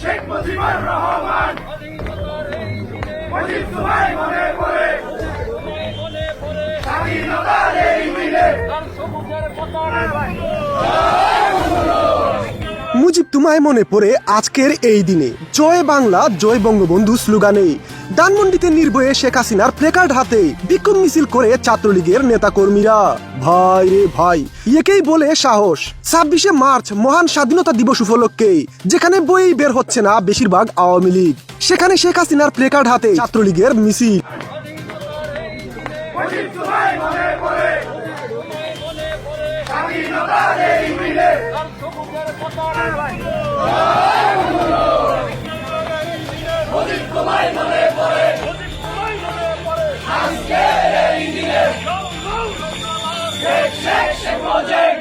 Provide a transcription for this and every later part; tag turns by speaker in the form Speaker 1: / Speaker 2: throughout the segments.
Speaker 1: শেখ মুজিবুর রহমান। মুজিব তোমায় মনে পড়ে। স্বাধীনতার এই মিলে।
Speaker 2: মুজিব তোমায় মনে পড়ে আজকের এই দিনে। জয় বাংলা, জয় বঙ্গবন্ধু স্লোগানে ধানমন্ডিতে নির্ভয়ে শেখ হাসিনার প্লেকার্ড হাতে বিক্ষোভ মিছিল করে ছাত্রলীগের নেতাকর্মীরা। ভাই রে ভাই, একেই বলে সাহস। ছাব্বিশে মার্চ, মহান স্বাধীনতা দিবস উপলক্ষে, যেখানে বই বের হচ্ছে না বেশিরভাগ আওয়ামী লীগ। সেখানে শেখ হাসিনার প্লেকার্ড হাতে ছাত্রলীগের মিছিল।
Speaker 1: তোমায় মনে পড়ে। আজকের এই দিনে শেখ শেখ শেখ মুজিব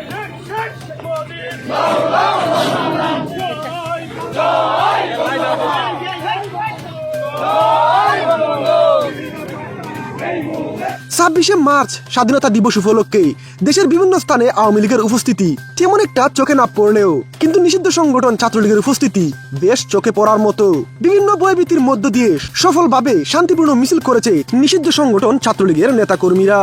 Speaker 2: ছাব্বিশে মার্চ, স্বাধীনতা দিবস উপলক্ষে দেশের বিভিন্ন স্থানে আওয়ামী লীগের উপস্থিতি তেমন একটা চোখে না পড়লেও কিন্তু নিষিদ্ধ সংগঠন ছাত্রলীগের উপস্থিতি বেশ চোখে পড়ার মতো। বিভিন্ন বয়বীতির মধ্য দিয়ে সফলভাবে শান্তিপূর্ণ মিছিল করেছে নিষিদ্ধ সংগঠন ছাত্রলীগের নেতাকর্মীরা।